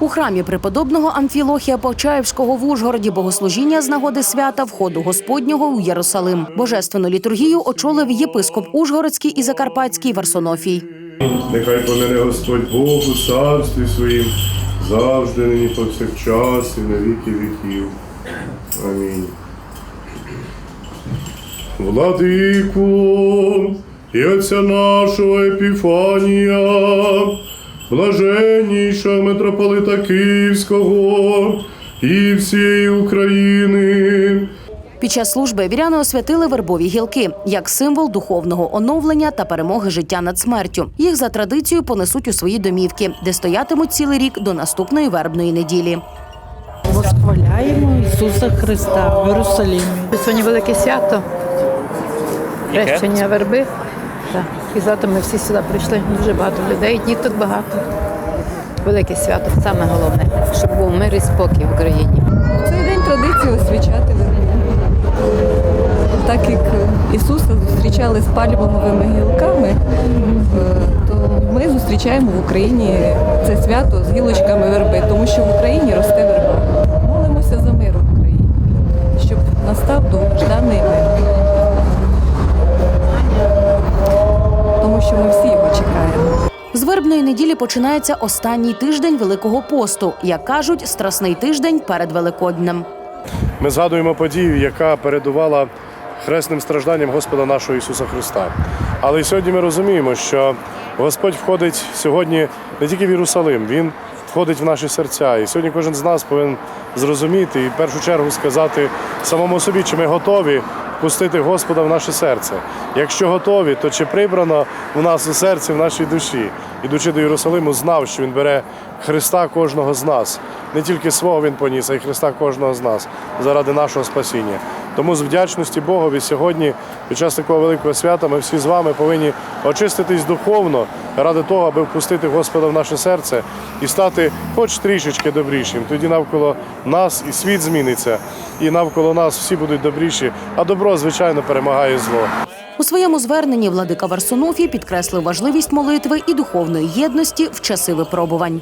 У храмі преподобного Амфілохія Почаївського в Ужгороді богослужіння з нагоди свята входу Господнього у Єрусалим. Божественну літургію очолив єпископ Ужгородський і Закарпатський Варсонофій. Нехай помине Господь Бог у царстві своїм, завжди нині повсякчас і на віки віків. Амінь. Владику і отця нашого Епіфанія, блаженнішого митрополита Київського і всієї України. Під час служби віряни освятили вербові гілки як символ духовного оновлення та перемоги життя над смертю. Їх за традицією понесуть у свої домівки, де стоятимуть цілий рік до наступної вербної неділі. Восхваляємо Ісуса Христа в Єрусалимі. Сьогодні велике свято. Хрещення верби. Так. І завтра ми всі сюди прийшли. Дуже багато людей, діток багато. Велике свято, саме головне, щоб був мир і спокій в Україні. Цей день традиція освячати вербу. Так як Ісуса зустрічали з пальмовими гілками, е, то ми зустрічаємо в Україні це свято з гілочками верби, тому що в Україні росте верба. Молимося за мир в Україні, щоб настав довгожданий всі його чекаємо. З вербної неділі починається останній тиждень Великого посту, як кажуть, страсний тиждень перед Великоднем. Ми згадуємо подію, яка передувала хресним стражданням Господа нашого Ісуса Христа. Але і сьогодні ми розуміємо, що Господь входить сьогодні не тільки в Єрусалим, Він входить в наші серця. І сьогодні кожен з нас повинен зрозуміти і в першу чергу сказати самому собі, чи ми готові пустити Господа в наше серце. Якщо готові, то чи прибрано в нас у серці, в нашій душі, ідучи до Єрусалиму, знав, що Він бере Христа кожного з нас. Не тільки свого Він поніс, а й Христа кожного з нас заради нашого спасіння. Тому з вдячності Богові сьогодні, під час такого великого свята, ми всі з вами повинні очиститись духовно ради того, аби впустити Господа в наше серце і стати хоч трішечки добрішим. Тоді навколо нас і світ зміниться, і навколо нас всі будуть добріші, а добро, звичайно, перемагає зло. У своєму зверненні владика Варсонофій підкреслив важливість молитви і духовної єдності в часи випробувань.